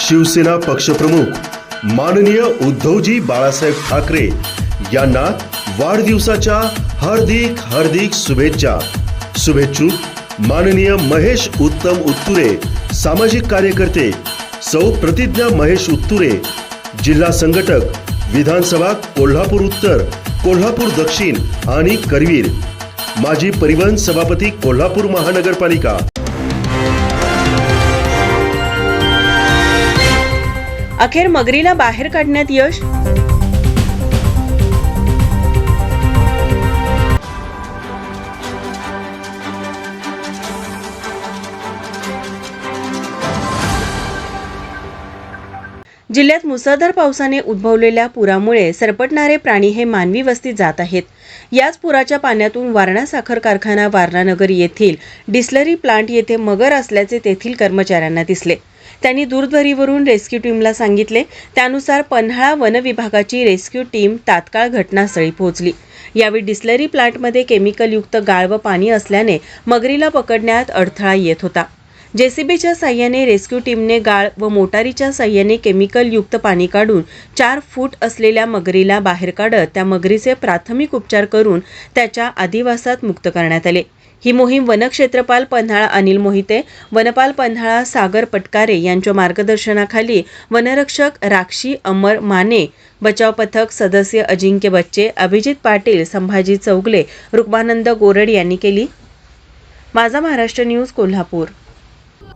शिवसेना पक्षप्रमुख माननीय उद्धवजी बाळासाहेब ठाकरे यांना वाढदिवसाच्या हार्दिक हार्दिक शुभेच्छा. शुभेच्छुक माननीय महेश उत्तम उत्तुरे सामाजिक कार्यकर्ते सौ प्रतिज्ञा महेश उत्तुरे जिल्हा संघटक विधानसभा कोल्हापूर उत्तर कोल्हापूर दक्षिण आणि करवीर. माजी परिवहन सभापती कोल्हापूर महानगरपालिका. अखेर मगरीला बाहेर काढण्यात यश? जिल्ह्यात मुसळधार पावसाने उद्भवलेल्या पुरामुळे सरपटणारे प्राणी हे मानवी वस्तीत जात आहेत. याच पुराच्या पाण्यातून वारणा साखर कारखाना वारणानगर येथील डिस्लरी प्लांट येथे मगर असल्याचे तेथील कर्मचाऱ्यांना दिसले. त्यांनी दूरध्वरीवरून रेस्क्यू टीमला सांगितले. त्यानुसार पन्हाळा वन विभागाची रेस्क्यू टीम तात्काळ घटनास्थळी पोहोचली. यावेळी डिस्लरी प्लांटमध्ये केमिकलयुक्त गाळ व पाणी असल्याने मगरीला पकडण्यात अडथळा येत होता. जेसीबीच्या साह्याने रेस्क्यू टीमने गाळ व मोटारीच्या साह्याने केमिकलयुक्त पाणी काढून चार फूट असलेल्या मगरीला बाहेर काढत त्या मगरीचे प्राथमिक उपचार करून त्याच्या आदिवासात मुक्त करण्यात आले. ही मोहीम वनक्षेत्रपाल पन्हाळा अनिल मोहिते वनपाल पन्हाळा सागर पटकारे यांच्या मार्गदर्शनाखाली वनरक्षक राक्षी अमर माने बचाव पथक सदस्य अजिंक्य बच्चे अभिजित पाटील संभाजी चौगले रुक्मानंद गोरड यांनी केली. माझा महाराष्ट्र न्यूज कोल्हापूर.